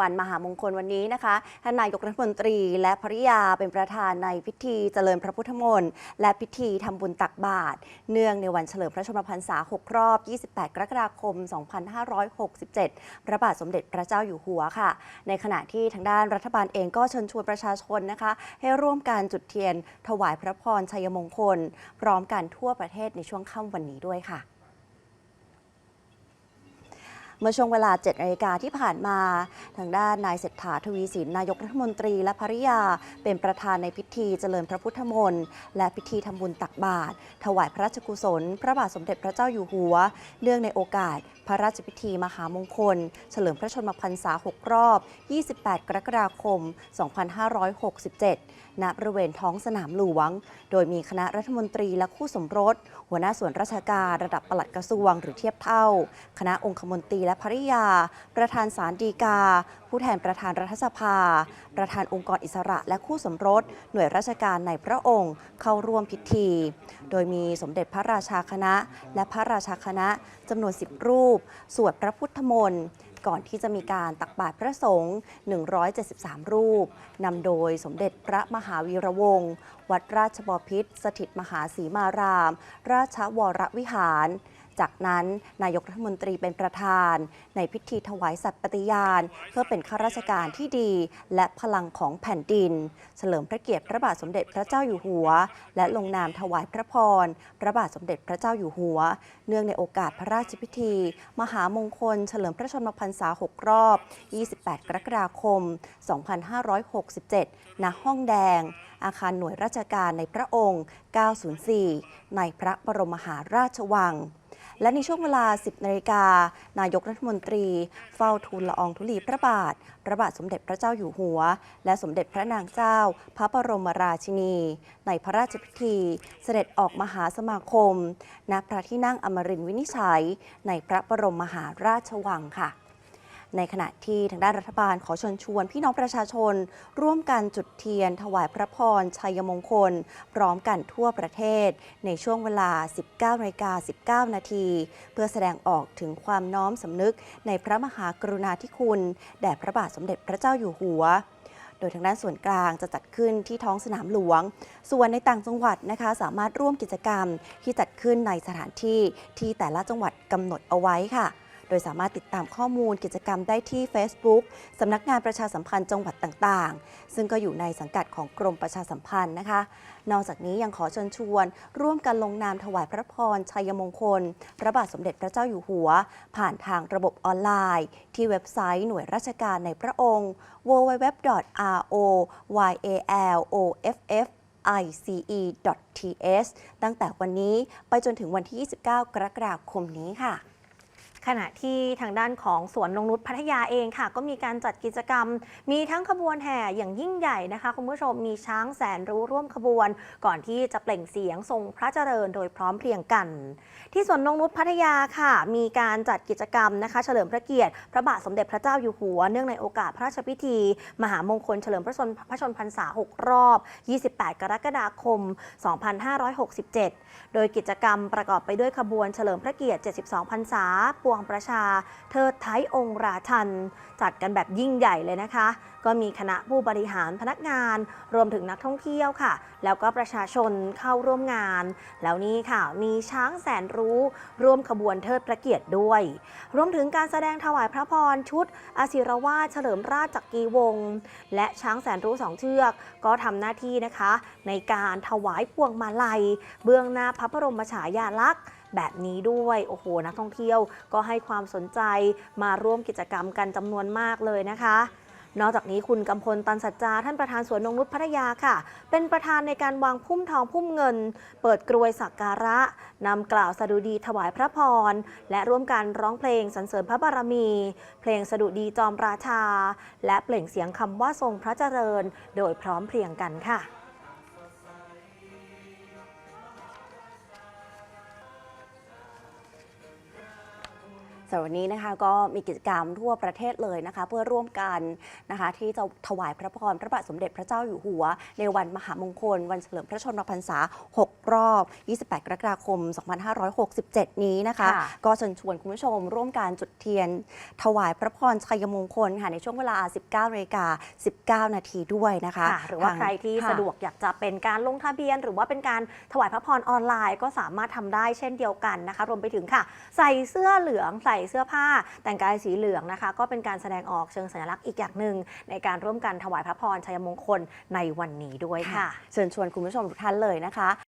วันมหามงคลวันนี้นะคะ ท่านนายกรัฐมนตรีและภริยาเป็นประธานในพิธีเจริญพระพุทธมนต์และพิธีทำบุญตักบาตรเนื่องในวันเฉลิมพระชนมพรรษา 6 รอบ 28 กรกฎาคม 2567 พระบาทสมเด็จพระเจ้าอยู่หัวค่ะ ในขณะที่ทางด้านรัฐบาลเองก็เชิญชวนประชาชนนะคะ ให้ร่วมการจุดเทียน ถวายพระพรชัยมงคล พร้อมกันทั่วประเทศในช่วงค่ำวันนี้ด้วยค่ะ เมื่อช่วงเวลา7นาฬิกาที่ผ่านมา ทางด้านนายเศรษฐาทวีสินนายกรัฐมนตรีและภริยา เป็นประธานในพิธีเจริญพระพุทธมนต์และพิธีทำบุญตักบาตรถวายพระราชกุศล พระบาทสมเด็จพระเจ้าอยู่หัว เนื่องในโอกาส พระราชพิธีมหามงคล เฉลิมพระชนมพรรษา 6 รอบ 28 กรกฎาคม 2567 ณ บริเวณท้องสนามหลวง โดยมีคณะรัฐมนตรีและคู่สมรส หัวหน้าส่วนราชการระดับปลัดกระทรวงหรือเทียบเท่า คณะองคมนตรีและภริยา ประธานศาลฎีกา ผู้แทนประธานรัฐสภา ประธานองค์กรอิสระและคู่สมรส หน่วยราชการในพระองค์เข้าร่วมพิธี โดยมีสมเด็จพระราชาคณะ และพระราชาคณะจำนวน 10 รูป สวดพระพุทธมนต์ก่อนที่จะมีการตักบาตรพระสงฆ์ 173 รูป นำโดยสมเด็จพระมหาวีระวงศ์วัดราชบพิตรสถิตมหาสีมาราม ราชวรวิหาร จากนั้นนายกรัฐมนตรีเป็นประธาน ในพิธีถวายสัตย์ปฏิญาณ เพื่อเป็นข้าราชการที่ดี และพลังของแผ่นดิน เฉลิมพระเกียรติพระบาทสมเด็จพระเจ้าอยู่หัว และลงนามถวายพระพร พระบาทสมเด็จพระเจ้าอยู่หัว เนื่องในโอกาสพระราชพิธี มหามงคล เฉลิมพระชนมพรรษา 6 รอบ 28 กรกฎาคม 2567 ณ ห้องแดง อาคารหน่วยราชการในพระองค์ 904 ในพระบรมมหาราชวัง และในช่วงเวลา 10นาฬิกา นายกรัฐมนตรี เฝ้าทูลละอองธุลีพระบาท พระบาทสมเด็จพระเจ้าอยู่หัว และสมเด็จพระนางเจ้า พระบรมราชินี ในพระราชพิธี เสด็จออกมหาสมาคม ณ พระที่นั่งอมรินทร์วินิจฉัย ในพระบรมมหาราชวังค่ะ ในขณะที่ทางด้านรัฐบาลขอเชิญชวน พี่น้องประชาชน ร่วมกันจุดเทียน ถวายพระพร ชัยมงคล พร้อมกันทั่วประเทศ ในช่วงเวลา 19นาฬิกา19 นาที เพื่อแสดงออกถึงความน้อมสำนึกในพระมหากรุณาธิคุณ แด่พระบาทสมเด็จพระเจ้าอยู่หัวโดยทางด้านส่วนกลางจะจัดขึ้นที่ท้องสนามหลวง ส่วนในต่างจังหวัดนะคะ สามารถร่วมกิจกรรมที่จัดขึ้นในสถานที่ที่แต่ละจังหวัดกำหนดเอาไว้ค่ะ โดยสามารถติดตามข้อมูลกิจกรรมได้ที่ Facebook สำนักงานประชาสัมพันธ์จังหวัดต่างๆ ซึ่งก็อยู่ในสังกัดของกรมประชาสัมพันธ์นะคะ นอกจากนี้ยังขอเชิญชวน ร่วมกันลงนามถวายพระพรชัยมงคล พระบาทสมเด็จพระเจ้าอยู่หัว ผ่านทางระบบออนไลน์ ที่เว็บไซต์หน่วยราชการในพระองค์ www.royaloff ice.ts ตั้งแต่วันนี้ไปจนถึงวันที่ 29 กรกฎาคมนี้ค่ะ ขณะที่ทางด้านของสวนนงนุษย์พัทยาเองค่ะ ก็มีการจัดกิจกรรม มีทั้งขบวนแห่อย่างยิ่งใหญ่นะคะคุณผู้ชมมีช้างแสนรู้ร่วมขบวน ก่อนที่จะเปล่งเสียงทรงพระเจริญโดยพร้อมเพรียงกัน ที่สวนนงนุษย์พัทยาค่ะ มีการจัดกิจกรรมนะคะ เฉลิมพระเกียรติพระบาทสมเด็จพระเจ้าอยู่หัว เนื่องในโอกาสพระราชพิธี มหามงคลเฉลิมพระชนพระชนพรรษา 6 รอบ 28 กรกฎาคม 2567 โดยกิจกรรมประกอบไปด้วยขบวนเฉลิมพระเกียรติ 72 พรรษาปวงประชา เทิดไทยองค์ราชัน จัดกันแบบยิ่งใหญ่เลยนะคะ ก็มีคณะผู้บริหารพนักงาน รวมถึงนักท่องเที่ยวค่ะ แล้วก็ประชาชนเข้าร่วมงาน แล้วนี่ค่ะมีช้างแสนรู้ ร่วมขบวนเทิดพระเกียรติด้วย รวมถึงการแสดงถวายพระพรชุดอาศิรวาสเฉลิมราชจักรีวงศ์และช้างแสนรู้สองเชือก ก็ทำหน้าที่นะคะ ในการถวายพวงมาลัย เบื้องหน้าพระบรมฉายาลักษณ์ แบบนี้ด้วยโอ้โหนักท่องเที่ยวก็ให้ความสนใจมาร่วมกิจกรรมกันจำนวนมากเลยนะคะนอกจากนี้คุณกำพลตันสัจจา ท่านประธานสวนนงนุษพัทยาค่ะ เป็นประธานในการวางพุ่มทองพุ่มเงิน เปิดกรวยสักการะนำกล่าวสดุดีถวายพระพร และร่วมกันร้องเพลงสรรเสริญพระบารมี เพลงสดุดีจอมราชา และเปล่งเสียงคำว่าทรงพระเจริญ โดยพร้อมเพรียงกันค่ะ สสำหรับวันนี้นะคะก็มีกิจกรรมทั่วประเทศเลยนะคะ เพื่อร่วมกันนะคะที่จะถวายพระพรพระบาทสมเด็จพระเจ้าอยู่หัว ในวันมหามงคล วันเฉลิมพระชนมพรรษา 6 รอบ 28 กรกฎาคม 2567 นี้นะคะค่ะก็เชิญชวนคุณผู้ชมร่วมการจุดเทียน ถวายพระพรชัยมงคลค่ะในช่วงเวลา 19นาฬิกา19 นาทีด้วยนะคะค่ะหรือว่าทงใครที่ค่ะสะดวกอยากจะเป็นการลงทะเบียน หรือว่าเป็นการถวายพระพรออนไลน์ ก็สามารถทำได้เช่นเดียวกันนะคะ รวมไปถึงค่ะ ใส่เสื้อเหลืองใส่เสื้อผ้า แต่งกายสีเหลืองนะคะ ก็เป็นการแสดงออกเชิงสัญลักษณ์อีกอย่างหนึ่งในการร่วมกันถวายพระพรชัยมงคลในวันนี้ด้วยค่ะ เชิญชวนคุณผู้ชมทุกท่านเลยนะคะ